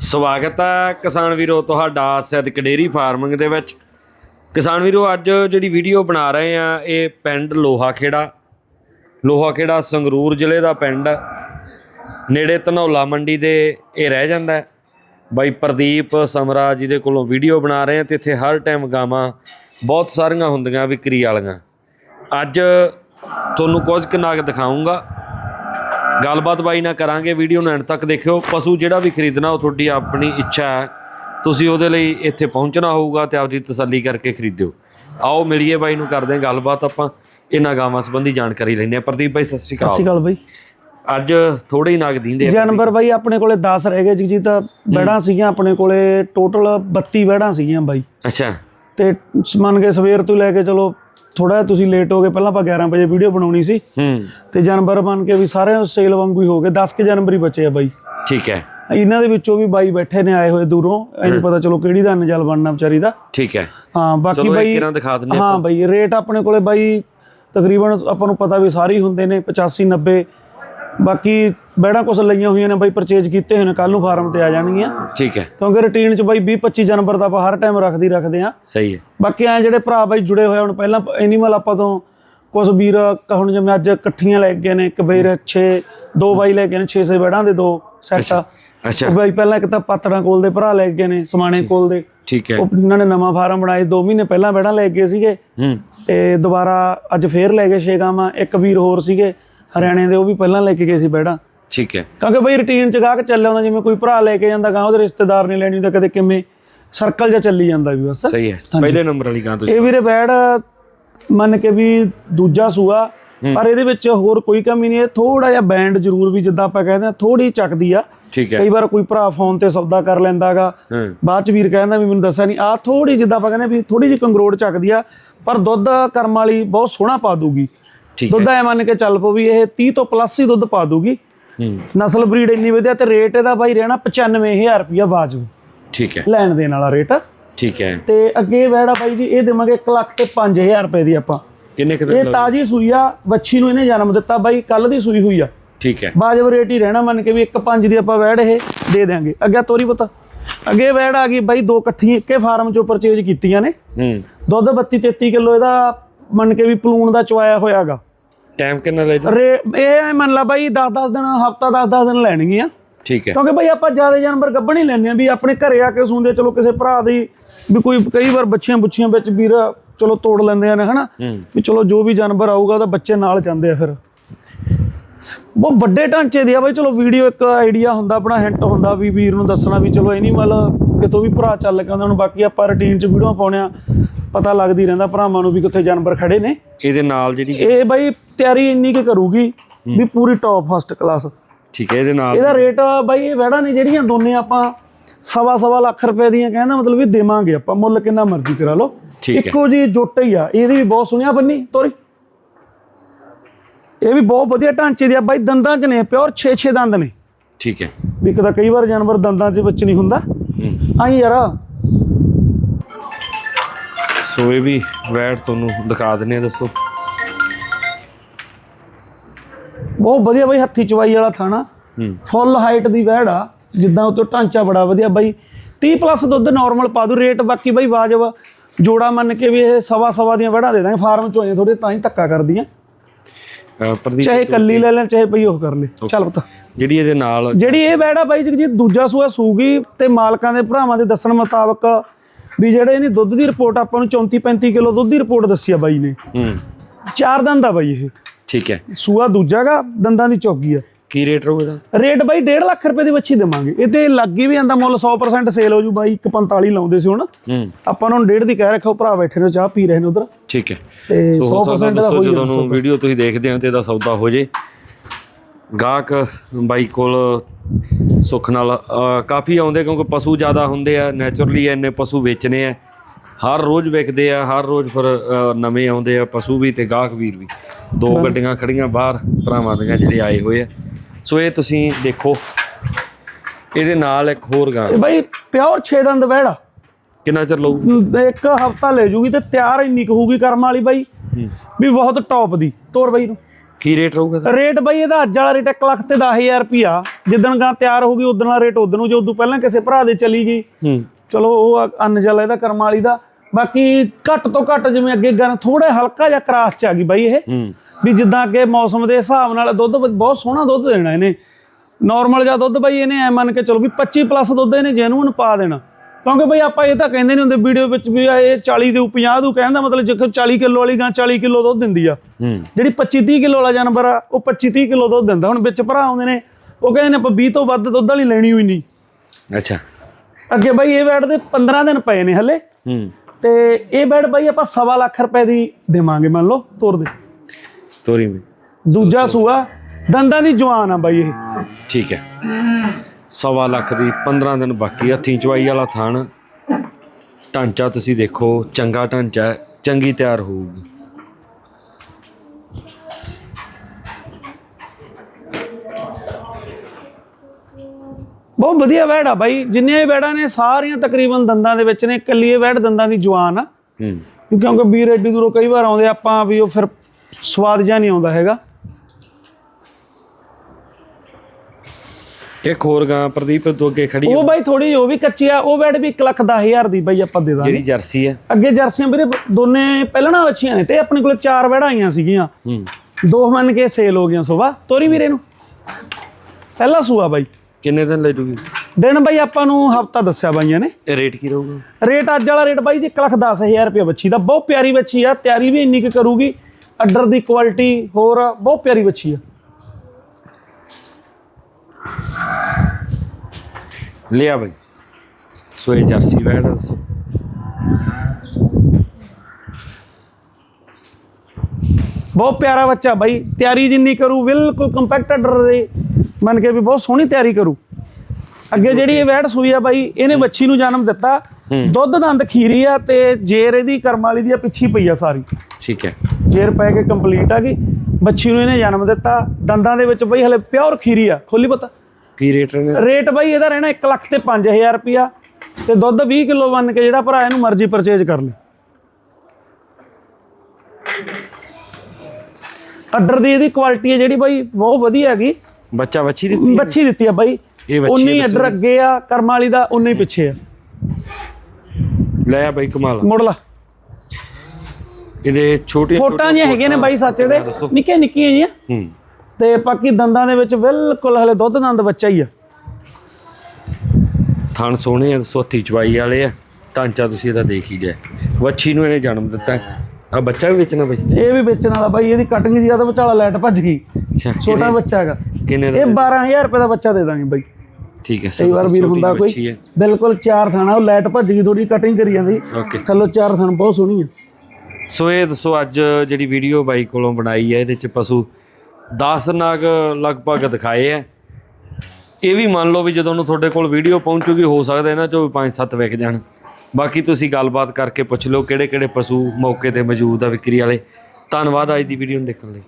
ਸਵਾਗਤ ਹੈ ਕਿਸਾਨ ਵੀਰੋ, ਤੁਹਾਡਾ ਸਿੱਧਕ ਡੇਰੀ ਫਾਰਮਿੰਗ ਦੇ ਵਿੱਚ। ਕਿਸਾਨ ਵੀਰੋ, ਅੱਜ ਜਿਹੜੀ ਵੀਡੀਓ ਬਣਾ ਰਹੇ ਆ ਇਹ ਪਿੰਡ ਲੋਹਾ ਖੇੜਾ ਲੋਹਾ ਖੇੜਾ ਸੰਗਰੂਰ ਜ਼ਿਲ੍ਹੇ ਦਾ ਪਿੰਡ ਨੇੜੇ ਧਨੌਲਾ ਮੰਡੀ ਦੇ ਇਹ ਰਹਿ ਜਾਂਦਾ ਬਾਈ ਪ੍ਰਦੀਪ ਸਮਰਾ ਜੀ ਦੇ ਕੋਲੋਂ ਵੀਡੀਓ ਬਣਾ ਰਹੇ ਆ ਤੇ ਇੱਥੇ ਹਰ ਟਾਈਮ ਗਾਵਾਂ ਬਹੁਤ ਸਾਰੀਆਂ ਹੁੰਦੀਆਂ, ਵਿਕਰੀ ਵਾਲੀਆਂ। ਅੱਜ ਤੁਹਾਨੂੰ ਕੁਝ ਕੁ ਨਾਗ ਦਿਖਾਉਂਗਾ ਗੱਲਬਾਤ ਬਾਈ ਨਾਲ ਕਰਾਂਗੇ ਵੀਡੀਓ ਨੂੰ ਐਂਡ ਤੱਕ ਦੇਖਿਓ। ਪਸ਼ੂ ਜਿਹੜਾ ਵੀ ਖਰੀਦਣਾ ਉਹ ਤੁਹਾਡੀ ਆਪਣੀ ਇੱਛਾ ਹੈ। ਤੁਸੀਂ ਉਹਦੇ ਲਈ ਇੱਥੇ ਪਹੁੰਚਣਾ ਹੋਊਗਾ ਤੇ ਆਪਦੀ ਤਸੱਲੀ ਕਰਕੇ ਖਰੀਦਿਓ। ਆਓ ਮਿਲੀਏ ਬਾਈ ਨੂੰ ਕਰਦੇ ਹਾਂ ਗੱਲਬਾਤ। ਆਪਾਂ ਇਹਨਾਂ ਗਾਵਾਂ ਸੰਬੰਧੀ ਜਾਣਕਾਰੀ ਲੈਂਦੇ ਹਾਂ। ਪ੍ਰਦੀਪ ਬਾਈ ਸਤਿ ਸ਼੍ਰੀ ਸਤਿ ਸ਼੍ਰੀ ਅਕਾਲ ਅਕਾਲ ਬਾਈ। ਅੱਜ ਥੋੜੇ ਹੀ ਨਾਗ ਦੀਂਦੇ ਆ ਜਾਨਵਰ ਬਾਈ ਆਪਣੇ ਕੋਲੇ 10 ਰਹਿ ਗਏ। ਜੀ ਤਾਂ ਬੈੜਾਂ ਸੀਗੀਆਂ ਆਪਣੇ ਕੋਲੇ ਟੋਟਲ 32 ਬੈੜਾਂ ਸੀਗੀਆਂ ਬਾਈ। ਅੱਛਾ। ਤੇ ਮੰਨ ਕੇ ਸਵੇਰ ਤੋਂ ਲੈ ਕੇ ਚਲੋ ਥੋੜਾ ਤੁਸੀਂ ਲੇਟ ਹੋ ਗਏ ਪਹਿਲਾਂ ਆਪਾਂ 11 ਵਜੇ ਵੀਡੀਓ ਬਣਾਉਣੀ ਸੀ। ਹੂੰ। ਤੇ ਜਾਨਵਰ ਮੰਨ ਕੇ ਵੀ ਸਾਰੇ ਸੇਲ ਵਾਂਗੂ ਹੀ ਹੋ ਗਏ 10 ਕੇ ਜਾਨਵਰ ਬਚੇ ਆ ਬਾਈ। ਠੀਕ ਹੈ। ਇਹਨਾਂ ਦੇ ਵਿੱਚੋਂ ਵੀ ਬਾਈ ਬੈਠੇ ਨੇ ਆਏ ਹੋਏ ਦੂਰੋਂ ਇਹਨੂੰ ਪਤਾ ਚਲੋ ਕਿਹੜੀ ਦਾ ਨਜਲ ਬਣਨਾ ਵਿਚਾਰੀ ਦਾ। ਠੀਕ ਹੈ। ਹਾਂ ਬਾਕੀ ਬਾਈ ਕਿਰਾਂ ਦਿਖਾ ਦਿੰਦੇ ਹਾਂ ਬਾਈ ਰੇਟ ਆਪਣੇ ਕੋਲੇ ਬਾਈ ਤਕਰੀਬਨ ਆਪਾਂ ਨੂੰ ਪਤਾ ਵੀ ਸਾਰੇ ਹੀ ਹੁੰਦੇ ਨੇ 85 90 ਬਾਕੀ ਬੈੜਾਂ ਕੁਛ ਲਈਆਂ ਹੋਈਆਂ ਨੇ ਬਾਈ ਪਰਚੇਜ ਕੀਤੇ ਹੋਏ ਨੇ ਕੱਲ ਨੂੰ ਫਾਰਮ ਤੇ ਆ ਜਾਣਗੀਆਂ। ਠੀਕ ਹੈ। ਕਿਉਂਕਿ ਰੁਟੀਨ ਚ ਬਾਈ 20 25 ਜਨਵਰ ਤਾਂ ਆਪਾਂ ਹਰ ਟਾਈਮ ਰੱਖਦੀ ਰੱਖਦੇ ਆ ਸਹੀ ਹੈ। ਬਾਕੀ ਐ ਜਿਹੜੇ ਭਰਾ ਬਾਈ ਜੁੜੇ ਹੋਏ ਹੁਣ ਪਹਿਲਾਂ ਐਨੀਮਲ ਆਪਾਂ ਤੋਂ ਕੁਝ ਵੀਰ ਹੁਣ ਜਿਵੇਂ ਅੱਜ ਇਕੱਠੀਆਂ ਲੈ ਗਏ ਨੇ ਇੱਕ ਵੀਰ 6 ਦੋ ਬਾਈ ਲੈ ਗਏ ਨੇ 6 6 ਬੈੜਾਂ ਦੇ ਦੋ ਸੈੱਟ ਅੱਛਾ। ਬਾਈ ਪਹਿਲਾਂ ਇੱਕ ਤਾਂ ਪਾਤੜਾਂ ਕੋਲ ਦੇ ਭਰਾ ਲੈ ਕੇ ਗਏ ਨੇ ਸਮਾਣੇ ਕੋਲ ਦੇ। ਠੀਕ ਹੈ। ਉਹ ਇਹਨਾਂ ਨੇ ਨਵਾਂ ਫਾਰਮ ਬਣਾਏ 2 ਮਹੀਨੇ ਪਹਿਲਾਂ ਬੈੜਾਂ ਲੈ ਕੇ ਗਏ ਸੀਗੇ। ਹੂੰ। ਤੇ ਦੁਬਾਰਾ ਅੱਜ ਫੇਰ ਲੈ ਗਏ ਛੇ ਗਾਵਾਂ ਇੱਕ ਵੀਰ ਹੋਰ ਸੀਗੇ ਹਰਿਆਣੇ ਦੇ ਉਹ ਵੀ ਪਹਿਲਾਂ ਲੈ ਕੇ ਗਏ ਸੀ ਬੈੜਾਂ। ਠੀਕ ਹੈ। ਕਿਉਂਕਿ ਬਈ ਰੁਟੀਨ ਚ ਗਾਹਕ ਚੱਲਿਆ ਹੁੰਦਾ ਜਿਵੇਂ ਕੋਈ ਭਰਾ ਲੈ ਕੇ ਜਾਂਦਾ ਗਾਂ ਉਹਦੇ ਰਿਸ਼ਤੇਦਾਰ ਨੇ ਲੈਣੀ ਤਾਂ ਕਦੇ ਕਿਵੇਂ ਸਰਕਲ ਜਿਹਾ ਚੱਲੀ ਜਾਂਦਾ ਵੀ ਬਸ। ਸਹੀ ਹੈ। ਪਹਿਲੇ ਨੰਬਰ ਵਾਲੀ ਗਾਂ ਤੁਸੀਂ। ਇਹ ਵੀਰੇ ਬੈੜ ਮੰਨ ਕੇ ਵੀ ਦੂਜਾ ਸੂਆ ਪਰ ਇਹਦੇ ਵਿੱਚ ਹੋਰ ਕੋਈ ਕਮੀ ਨਹੀਂ ਹੈ। ਥੋੜਾ ਜਿਹਾ ਬੈਂਡ ਜ਼ਰੂਰ ਵੀ ਜਿੱਦਾਂ ਆਪਾਂ ਕਹਿੰਦੇ ਆ ਥੋੜੀ ਚੱਕਦੀ ਆ। ਠੀਕ ਹੈ। ਕਈ ਵਾਰ ਕੋਈ ਭਰਾ ਫੋਨ ਤੇ ਸੌਦਾ ਕਰ ਲੈਂਦਾਗਾ ਬਾਅਦ ਚ ਵੀਰ ਕਹਿੰਦਾ ਵੀ ਮੈਨੂੰ ਦੱਸਿਆ ਨਹੀਂ ਆ ਥੋੜੀ ਜਿੱਦਾਂ ਆਪਾਂ ਕਹਿੰਦੇ ਵੀ ਥੋੜੀ ਜਿਹੀ ਕੰਗਰੋੜ ਚੱਕਦੀ ਆ ਪਰ ਦੁੱਧ ਕਰਮ ਵਾਲੀ ਬਹੁਤ ਸੋਹਣਾ ਪਾ ਦੂਗੀ। ਠੀਕ ਹੈ। ਦੁੱਧ ਐ ਮੰਨ ਕੇ ਚੱਲ ਪੋ ਵੀ ਇਹ 30 ਤੋਂ ਪਲੱਸ ਹੀ ਦੁੱਧ ਪਾ ਦੂਗੀ। ਨਸਲ ਬਰੀਡ ਇੰਨੀ ਵਧੀਆ ਤੇ ਰੇਟ ਇਹਦਾ ਬਾਈ ਰਹਿਣਾ 95000 ਰੁਪਇਆ ਵਾਜਬ। ਠੀਕ ਹੈ। ਲੈਣ ਦੇਣ ਵਾਲਾ ਰੇਟ। ਠੀਕ ਹੈ। ਤੇ ਅੱਗੇ ਵੈੜਾ ਬਾਈ ਜੀ ਇਹ ਦੇਵਾਂਗੇ 1 ਲੱਖ ਤੇ 5000 ਰੁਪਏ ਦੀ ਆਪਾਂ। ਕਿੰਨੇ ਕੁ ਇਹ ਤਾਜੀ ਸੂਈ ਆ ਵੱਛੀ ਨੂੰ ਇਹਨੇ ਜਨਮ ਦਿੱਤਾ ਬਾਈ ਕੱਲ ਦੀ ਸੂਈ ਹੋਈ ਆ। ਠੀਕ ਹੈ। ਵਾਜਬ ਰੇਟ ਹੀ ਰਹਿਣਾ ਮੰਨ ਕੇ ਵੀ 1.5 ਦੀ ਆਪਾਂ ਵੈੜ ਇਹ ਦੇ ਦਿਆਂਗੇ। ਅੱਗੇ ਤੋਰੀ ਪੁੱਤ। ਅੱਗੇ ਵੈੜ ਆ ਗਈ ਬਾਈ ਦੋ ਇਕੱਠੀਆਂ ਇੱਕੇ ਫਾਰਮ ਚੋਂ ਪਰਚੇਜ ਕੀਤੀਆਂ ਨੇ। ਹੂੰ। ਦੁੱਧ 32 33 ਕਿਲੋ ਇਹਦਾ ਮੰਨ ਕੇ ਵੀ ਪਲੂਣ ਦਾ ਚਵਾਇਆ ਹੋਇਆਗਾ। ਟਾਈਮ ਕਿੰਨਾ ਲੈ ਰੇ ਇਹ ਮੰਨ ਲਾ ਬਾਈ 10 10 ਦਿਨ ਹਫਤਾ 10 10 ਦਿਨ ਲੈਣਗੀਆਂ। ਠੀਕ ਹੈ। ਕਿਉਂਕਿ ਬਈ ਆਪਾਂ ਜ਼ਿਆਦਾ ਜਾਨਵਰ ਗੱਭਣ ਹੀ ਲੈਂਦੇ ਆ ਵੀ ਆਪਣੇ ਘਰੇ ਆ ਕੇ ਸੂੰਦੇ ਚਲੋ ਕਿਸੇ ਭਰਾ ਦੀ ਵੀ ਕੋਈ ਕਈ ਵਾਰ ਬੱਚੀਆਂ ਬੁੱਚੀਆਂ ਵਿੱਚ ਵੀਰ ਚਲੋ ਤੋੜ ਲੈਂਦੇ ਆ ਨੇ ਹਨਾ ਵੀ ਚਲੋ ਜੋ ਵੀ ਜਾਨਵਰ ਆਊਗਾ ਉਹਦਾ ਬੱਚੇ ਨਾਲ ਜਾਂਦੇ ਆ ਫਿਰ। ਬਹੁਤ ਵੱਡੇ ਢਾਂਚੇ ਦੀ ਆ ਬਈ ਚਲੋ ਵੀਡੀਓ ਇੱਕ ਆਈਡੀਆ ਹੁੰਦਾ ਆਪਣਾ ਹਿੰਟ ਹੁੰਦਾ ਵੀ ਵੀਰ ਨੂੰ ਦੱਸਣਾ ਵੀ ਚਲੋ ਐਨੀਮਲ ਕਿਤੋਂ ਵੀ ਭਰਾ ਚੱਲ ਕੇ ਆਉਂਦਾ ਹੁਣ ਬਾਕੀ ਆਪਾਂ ਰੁਟੀਨ 'ਚ ਵੀਡੀਓ ਪਾਉਣੇ ਆ ਪਤਾ ਲੱਗਦੀ ਰਹਿੰਦਾ ਭਰਾਵਾਂ ਨੂੰ ਵੀ ਕਿੱਥੇ ਜਾਨਵਰ ਖੜੇ ਨੇ। ਇਹਦੇ ਨਾਲ ਜਿਹੜੀ ਇਹ ਬਈ ਤਿਆਰੀ ਇੰਨੀ ਕਿ ਕਰੂਗੀ ਵੀ ਪੂਰੀ ਟੌਪ ਫਸਟ ਕਲਾਸ ਠੀਕ ਹੈ ਇਹਦੇ ਨਾਲ ਇਹਦਾ ਰੇਟ ਬਾਈ ਇਹ ਵਹਿੜਾ ਨੇ ਜਿਹੜੀਆਂ ਦੋਨੇ ਆਪਾਂ ਸਵਾ ਸਵਾ ਲੱਖ ਰੁਪਏ ਦੀਆਂ ਕਹਿੰਦਾ ਮਤਲਬ ਵੀ ਦੇਵਾਂਗੇ ਆਪਾਂ ਮੁੱਲ ਕਿੰਨਾ ਮਰਜ਼ੀ ਕਰਾ ਲਓ। ਇੱਕੋ ਜੀ ਜੁੱਟ ਹੀ ਆ ਇਹਦੀ ਵੀ ਬਹੁਤ ਸੁਣਿਆ ਬੰਨੀ ਤੋਰੀ। ਇਹ ਵੀ ਬਹੁਤ ਵਧੀਆ ਢਾਂਚੇ ਦੀ ਆ ਬਾਈ ਦੰਦਾਂ 'ਚ ਨੇ ਪਿਓਰ 6-6 ਦੰਦ ਨੇ। ਠੀਕ ਹੈ। ਵੀ ਇੱਕ ਤਾਂ ਕਈ ਵਾਰ ਜਾਨਵਰ ਦੰਦਾਂ 'ਚ ਵਿੱਚ ਨਹੀਂ ਹੁੰਦਾ। ਆਈ ਯਾਰ ਸੋ ਇਹ ਵੀ ਵੈਟ ਤੁਹਾਨੂੰ ਦਿਖਾ ਦਿੰਨੇ ਆ ਦੱਸੋ। ਬਹੁਤ ਵਧੀਆ ਬਾਈ ਹੱਥੀ ਚਵਾਈ ਵਾਲਾ ਥਾਣਾ। ਫੁੱਲ ਹਾਈਟ ਦੀ ਵਹਿੜ ਆ ਜਿੱਦਾਂ ਉਹ ਤੋਂ ਢਾਂਚਾ ਬੜਾ ਵਧੀਆ ਬਾਈ। 30 ਪਲੱਸ ਦੁੱਧ ਨਾਰਮਲ ਪਾ ਦੂ ਰੇਟ ਬਾਕੀ ਬਾਈ ਵਾਜਬ ਜੋੜਾ ਮੰਨ ਕੇ ਵੀ ਇਹ ਸਵਾ ਸਵਾ ਦੀਆਂ ਵਹਿੜਾਂ ਦੇ ਦਾਂਗੇ ਫਾਰਮ ਚੋਂ ਥੋੜੇ ਤਾਂ ਹੀ ਧੱਕਾ ਕਰਦੀਆਂ। ਪ੍ਰਦੀਪ ਚਾਹੇ ਕੱਲੀ ਲੈ ਲੈਣ ਚਾਹੇ ਪਈ ਉਹ ਕਰ ਲੈ। ਚੱਲ ਪਤਾ। ਜਿਹੜੀ ਇਹਦੇ ਨਾਲ ਜਿਹੜੀ ਇਹ ਵੈੜਾ ਬਾਈ ਜੀ ਦੂਜਾ ਸੂਆ ਸੂਗੀ ਤੇ ਮਾਲਕਾਂ ਦੇ ਭਰਾਵਾਂ ਦੇ ਦੱਸਣ ਮੁਤਾਬਕ ਵੀ ਜਿਹੜੇ ਇਹਦੀ ਦੁੱਧ ਦੀ ਰਿਪੋਰਟ ਆਪਾਂ ਨੂੰ 34 35 ਕਿਲੋ ਦੁੱਧ ਦੀ ਰਿਪੋਰਟ ਦੱਸੀ ਆ ਬਾਈ ਨੇ। ਹੂੰ। ਚਾਰ ਦੰਦ ਆ ਬਾਈ ਇਹ। ਠੀਕ ਹੈ। ਸੂਆ ਦੂਜਾਗਾ ਦੰਦਾਂ ਦੀ ਚੌਕੀ ਆ। ਕੀ ਰੇਟ ਰਹੂ ਇਹਦਾ? ਰੇਟ ਬਾਈ 1.5 ਲੱਖ ਰੁਪਏ ਦੀ ਵੱਛੀ ਦੇਵਾਂਗੇ। ਇਹਦੇ ਲੱਗੀ ਵੀ ਆਂਦਾ ਮੁੱਲ 100% ਸੇਲ ਹੋ ਜੂ ਬਾਈ 145 ਲਾਉਂਦੇ ਸੀ ਹੁਣ। ਹੂੰ। ਆਪਾਂ ਨੂੰ 1.5 ਦੀ ਕਹਿ ਰੱਖੋ ਭਰਾ ਬੈਠੇ ਨੇ ਚਾਹ ਪੀ ਰਹੇ ਨੇ ਉਧਰ। ਠੀਕ ਹੈ। ਤੇ ਸੋ ਹੋ ਸਕਦਾ 100% ਦਾ ਦੋਸਤੋ ਹੋਈ ਜਦੋਂ ਨੂੰ ਵੀਡੀਓ ਤੁਸੀਂ ਦੇਖਦੇ ਹੋ ਤੇ ਇਹਦਾ ਸੌਦਾ ਹੋ ਜੇ। ਗਾਹਕ ਬਾਈ ਕੋਲ ਸੁੱਖ ਨਾਲ ਕਾਫੀ ਆਉਂਦੇ ਕਿਉਂਕਿ ਪਸ਼ੂ ਜ਼ਿਆਦਾ ਹੁੰਦੇ ਆ ਨੇਚਰਲੀ ਇੰਨੇ ਪਸ਼ੂ ਵੇਚਣੇ ਆ। ਹਰ ਰੋਜ਼ ਵਿਕਦੇ ਆ ਹਰ ਰੋਜ਼ ਫਿਰ ਨਵੇਂ ਆਉਂਦੇ ਆ ਪਸ਼ੂ ਵੀ ਤੇ ਗਾਹਕ ਵੀਰ ਵੀ। ਦੋ ਗੱਡੀਆਂ ਖੜੀਆਂ ਬਾਹਰ ਭਰਾਵਾਂ ਦੀਆਂ ਜਿਹੜੇ ਆਏ ਹੋਏ ਆ। ਸੋ ਇਹ ਤੁਸੀਂ ਦੇਖੋ ਇਹਦੇ ਨਾਲ ਇੱਕ ਹੋਰ ਗਾਂ ਬਾਈ ਪਿਓਰ 6 ਦੰਦ ਵਹਿੜਾ। ਕਿੰਨਾ ਚਿਰ ਲਊ? ਇੱਕ ਹਫਤਾ ਲੈ ਜੂਗੀ ਤੇ ਤਿਆਰ ਇੰਨੀ ਕੁ ਹੋਊਗੀ ਕਰਮ ਵਾਲੀ ਬਾਈ। ਵੀ ਬਹੁਤ ਟੌਪ ਦੀ ਤੋਰ ਬਾਈ ਨੂੰ। ਕੀ ਰੇਟ ਰਹੂਗਾ ਇਹਦਾ? ਰੇਟ ਬਾਈ ਇਹਦਾ ਅੱਜ ਵਾਲਾ ਰੇਟ 1 ਲੱਖ ਤੇ 10000 ਰੁਪਿਆ ਜਿੱਦਣ ਗਾਂ ਤਿਆਰ ਹੋ ਗਈ ਉਦੋਂ ਦਾ ਰੇਟ ਉਦੋਂ ਨੂੰ ਜੇ ਉਦੋਂ ਪਹਿਲਾਂ ਕਿਸੇ ਭਰਾ ਦੇ ਚਲੀ ਗਈ। ਹੂੰ। ਚਲੋ ਉਹ ਅਨਜਲ ਇਹਦਾ ਕਰਮ ਵਾਲੀ ਦਾ। ਬਾਕੀ ਘੱਟ ਤੋਂ ਘੱਟ ਜਿਵੇਂ ਅੱਗੇ ਗਨ ਥੋੜਾ ਹਲਕਾ ਜਿਹਾ ਕਰਾਸ ਚ ਆ ਗਈ ਬਾਈ ਇਹ। ਹੂੰ। ਵੀ ਜਿੱਦਾਂ ਕਿ ਮੌਸਮ ਦੇ ਹਿਸਾਬ ਨਾਲ ਦੁੱਧ ਬਹੁਤ ਸੋਹਣਾ ਦੁੱਧ ਦੇਣਾ ਇਹਨੇ। ਨਾਰਮਲ ਜਿਹਾ ਦੁੱਧ ਬਾਈ ਇਹਨੇ ਐ ਮੰਨ ਕੇ ਚਲੋ ਵੀ 25 ਪਲੱਸ ਦੁੱਧ ਇਹਨੇ ਜੈਨੂਨ ਪਾ ਦੇਣਾ। ਕਿਉਂਕਿ ਬਈ ਆਪਾਂ ਇਹ ਤਾਂ ਕਹਿੰਦੇ ਨਹੀਂ ਹੁੰਦੇ ਵੀਡੀਓ ਵਿੱਚ ਵੀ ਇਹ 40 ਦੇ 50 ਨੂੰ ਕਹਿਣ ਦਾ ਮਤਲਬ ਜੇ 40 ਕਿਲੋ ਵਾਲੀ ਗਾਂ 40 ਕਿਲੋ ਦੁੱਧ ਦਿੰਦੀ ਆ ਜਿਹੜੀ 25 30 ਕਿਲੋ ਵਾਲਾ ਜਾਨਵਰ ਆ ਉਹ 25 30 ਕਿਲੋ ਦੁੱਧ ਦਿੰਦਾ। ਹੁਣ ਵਿੱਚ ਭਰਾ ਆਉਂਦੇ ਨੇ ਉਹ ਕਹਿੰਦੇ ਨੇ ਆਪਾਂ 20 ਤੋਂ ਵੱਧ ਦੁੱਧ ਵਾਲੀ ਲੈਣੀ ਹੋਈ ਨਹੀਂ। ਅੱਛਾ। ਅੱਗੇ ਬਾਈ ਇਹ ਬੈਡ ਦੇ 15 ਦਿਨ ਪਏ ਨੇ ਹਲੇ। ਹੂੰ। ਤੇ ਇਹ ਬੈਡ ਬਾਈ ਆਪਾਂ ਸਵਾ ਲੱਖ ਰੁਪਏ ਦੀ ਦੇਵਾਂਗੇ ਮੰਨ ਲਓ ਤੋਰ ਦੇ। ਤੋਰੀ ਵੀ। ਦੂਜਾ ਸੂਆ ਦੰਦਾਂ ਦੀ ਜਵਾਨ ਆ ਬਾਈ ਇਹ। ਠੀਕ ਹੈ। ਸਵਾ ਲੱਖ ਦੀ 15 ਦਿਨ ਬਾਕੀ ਹੱਥੀਂ ਚਵਾਈ ਵਾਲਾ ਥਾਣ। ਢਾਂਚਾ ਤੁਸੀਂ ਦੇਖੋ ਚੰਗਾ ਢਾਂਚਾ ਹੈ, ਚੰਗੀ ਤਿਆਰ ਹੋਊਗੀ। ਬਹੁਤ ਵਧੀਆ ਬੈਡ ਆ ਬਾਈ ਵੀ ਬੈਡਾਂ ਨੇ ਸਾਰੀਆਂ ਤਕਰੀਬਨ ਦੰਦਾਂ ਦੇ ਵਿੱਚ ਨੇ ਇਹ ਬੈਡ ਦੰਦਾਂ ਦੀ ਜਵਾਨ ਆ। ਹੂੰ। ਕਿਉਂਕਿ ਵੀਰ ਐਡੀ ਦੂਰੋਂ ਕਈ ਵਾਰ ਆਉਂਦੇ ਆਪਾਂ ਵੀ ਉਹ ਫਿਰ ਸਵਾਦ ਜਿਹਾ ਨਹੀਂ ਆਉਂਦਾ ਹੈਗਾ। ਇੱਕ ਹੋਰ ਗਾਂ ਪ੍ਰਦੀਪ ਤੋਂ ਅੱਗੇ ਖੜੀ ਉਹ ਬਾਈ ਥੋੜੀ ਉਹ ਵੀ ਕੱਚੀ ਆ ਉਹ ਬੈਡ ਵੀ 1 ਲੱਖ ਦਸ ਹਜ਼ਾਰ ਦੀ ਬਾਈ ਆਪਾਂ ਦੇ ਦਾਂਗੇ। ਜਿਹੜੀ ਜਰਸੀ ਹੈ ਅੱਗੇ ਜਰਸੀਆਂ ਵੀਰੇ ਦੋਨੇ ਪਹਿਲਾਂ ਨਾ ਵੱਛੀਆਂ ਨੇ ਤੇ ਆਪਣੇ ਕੋਲ ਚਾਰ ਆਈਆਂ ਸੀਗੀਆਂ। ਹੂੰ। ਦੋ ਮੰਨ ਕੇ ਸੇਲ ਹੋ ਗਈਆਂ ਸੁਬਾ ਤੋਰੀ ਵੀਰੇ ਨੂੰ। ਪਹਿਲਾ ਸੂਆ ਬਾਈ। ਕਿੰਨੇ ਦਿਨ ਲੈ ਜੂਗੀ? ਦਿਨ ਬਾਈ ਆਪਾਂ ਨੂੰ ਹਫਤਾ ਦੱਸਿਆ ਬਾਈਆਂ ਨੇ। ਇਹ ਰੇਟ ਕੀ ਰਹੂਗਾ? ਰੇਟ ਅੱਜ ਵਾਲਾ ਰੇਟ ਬਾਈ ਜੀ 1 ਲੱਖ ਦਸ ਹਜ਼ਾਰ ਰੁਪਏ ਬੱਚੀ ਦਾ। ਬਹੁਤ ਪਿਆਰੀ ਬੱਚੀ ਆ ਤਿਆਰੀ ਵੀ ਇੰਨੀ ਕੁ ਕਰੂਗੀ। ਅੱਡਰ ਦੀ ਕੁਆਲਿਟੀ ਹੋਰ ਬਹੁਤ ਪਿਆਰੀ ਬੱਚੀ ਆ। ਲਿਆ ਬਈ। ਸੋ ਇਹ ਜਰਸੀ ਵੈੜ ਬਹੁਤ ਪਿਆਰਾ ਬੱਚਾ ਬਾਈ ਤਿਆਰੀ ਜਿੰਨੀ ਕਰੂ ਬਿਲਕੁਲ ਕੰਪੈਕਟ ਅੱਡਰ ਦੇ। ਮੰਨ ਕੇ ਵੀ ਬਹੁਤ ਸੋਹਣੀ ਤਿਆਰੀ ਕਰੂ। ਅੱਗੇ ਜਿਹੜੀ ਇਹ ਵੈੜ ਸੂਈ ਆ ਬਾਈ ਇਹਨੇ ਬੱਚੀ ਨੂੰ ਜਨਮ ਦਿੱਤਾ। ਦੁੱਧ ਦੰਦ ਖੀਰੀ ਆ ਤੇ ਜੇਰ ਇਹਦੀ ਕਰਮ ਵਾਲੀ ਦੀ ਆ ਪਿੱਛੀ ਪਈ ਆ ਸਾਰੀ। ਠੀਕ ਹੈ। ਜੇਰ ਪੈ ਕੇ ਕੰਪਲੀਟ ਆ ਗਈ। ਬੱਚੀ ਨੂੰ ਇਹਨੇ ਜਨਮ ਦਿੱਤਾ। ਦੰਦਾਂ ਦੇ ਵਿੱਚ ਬਈ ਹਲੇ ਪਿਓਰ ਖੀਰੀ ਆ। ਖੋਲੀ ਪਤਾ। ਕੀ ਰੇਟ ਰਹਿਣਾ ਰੇਟ ਬਾਈ ਇਹਦਾ ਰਹਿਣਾ 1 ਲੱਖ ਤੇ 5000 ਰੁਪਿਆ ਤੇ ਦੁੱਧ 20 ਕਿਲੋ ਬਣ ਕੇ ਜਿਹੜਾ ਭਰਾ ਇਹਨੂੰ ਮਰਜ਼ੀ ਪਰਚੇਜ ਕਰ ਲੇ। ਅੱਡਰ ਦੀ ਇਹਦੀ ਕੁਆਲਿਟੀ ਹੈ ਜਿਹੜੀ ਬਾਈ ਬਹੁਤ ਵਧੀਆ ਹੈਗੀ। ਬੱਚਾ ਵੱਛੀ ਦਿੱਤੀ ਹੈ? ਬੱਚੀ ਦਿੱਤੀ ਆ ਬਾਈ। ਇਹ ਵੱਛੀ ਉਨੀ ਅੱਡਰ ਅੱਗੇ ਆ ਕਰਮ ਵਾਲੀ ਦਾ ਉਨੀ ਪਿੱਛੇ ਆ। ਲੈ ਆ ਬਈ ਕਮਾਲ ਮੁੜ ਲਾ। ਇਹਦੇ ਛੋਟੇ ਫੋਟਾਂ ਜਿਹੀਆਂ ਹੈਗੀਆਂ ਨੇ ਬਾਈ ਸੱਚੇ ਦੇ ਦੱਸੋ। ਨਿੱਕੀਆਂ ਨਿੱਕੀਆਂ ਜੀਆਂ ਹੂੰ। ਤੇ ਬਾਕੀ ਦੰਦਾਂ ਦੇ ਵਿੱਚ ਬਿਲਕੁਲ ਹਲੇ ਦੁੱਧ ਦੰਦ ਬੱਚਾ ਹੀ ਆ। ਥਣ ਸੋਹਣੇ ਆ ਸੋਥੀ ਚਵਾਈ ਵਾਲੇ ਆ। ਢਾਂਚਾ ਤੁਸੀਂ ਇਹਦਾ ਦੇਖ ਹੀ ਲਿਆ। ਵੱਛੀ ਨੂੰ ਇਹਨੇ ਜਨਮ ਦਿੱਤਾ। ਆ ਬੱਚਾ ਵੀ ਵੇਚਣਾ ਬਈ? ਇਹ ਵੀ ਵੇਚਣ ਵਾਲਾ ਬਾਈ ਇਹਦੀ ਕਟਿੰਗ ਦੀ ਆ ਤਾਂ ਵਿਚਾਲਾ ਲਾਈਟ ਭੱਜ ਗਈ। ਛੋਟਾ ਬੱਚਾ ਹੈਗਾ। ਕਿੰਨੇ ਦਾ ਇਹ 12000 ਰੁਪਏ ਦਾ ਬੱਚਾ ਦੇ ਦਾਂਗੇ ਬਾਈ। ਠੀਕ ਹੈ ਕਈ ਵਾਰ ਵੀਰ ਹੁੰਦਾ ਕੋਈ ਬਿਲਕੁਲ ਚਾਰ ਥਾਣਾ ਉਹ ਲਾਈਟ ਭੱਜ ਗਈ ਥੋੜੀ ਕਟਿੰਗ ਕਰੀ ਜਾਂਦੀ। ਥੱਲੋਂ ਚਾਰ ਥਾਣ ਬਹੁਤ ਸੋਹਣੀ ਆ। ਸੋ ਇਹ ਦੱਸੋ ਅੱਜ ਜਿਹੜੀ ਵੀਡੀਓ ਬਾਈ ਕੋਲੋਂ ਬਣਾਈ ਹੈ ਇਹਦੇ ਚ ਪਸ਼ੂ 10 ਨਾਗ ਲਗਭਗ ਦਿਖਾਏ ਆ। ਇਹ ਵੀ ਮੰਨ ਲਓ ਵੀ ਜਦੋਂ ਨੂੰ ਤੁਹਾਡੇ ਕੋਲ ਵੀਡੀਓ ਪਹੁੰਚੂਗੀ, ਹੋ ਸਕਦਾ ਇਹਨਾਂ ਚੋਂ ਵੀ 5-7 ਵਿਕ ਜਾਣ। ਬਾਕੀ ਤੁਸੀਂ ਗੱਲਬਾਤ ਕਰਕੇ ਪੁੱਛ ਲਓ ਕਿਹੜੇ ਕਿਹੜੇ ਪਸ਼ੂ ਮੌਕੇ ਤੇ ਮੌਜੂਦ ਆ ਵਿਕਰੀ ਵਾਲੇ। ਧੰਨਵਾਦ ਅੱਜ ਦੀ ਵੀਡੀਓ ਨੂੰ ਦੇਖਣ ਲਈ।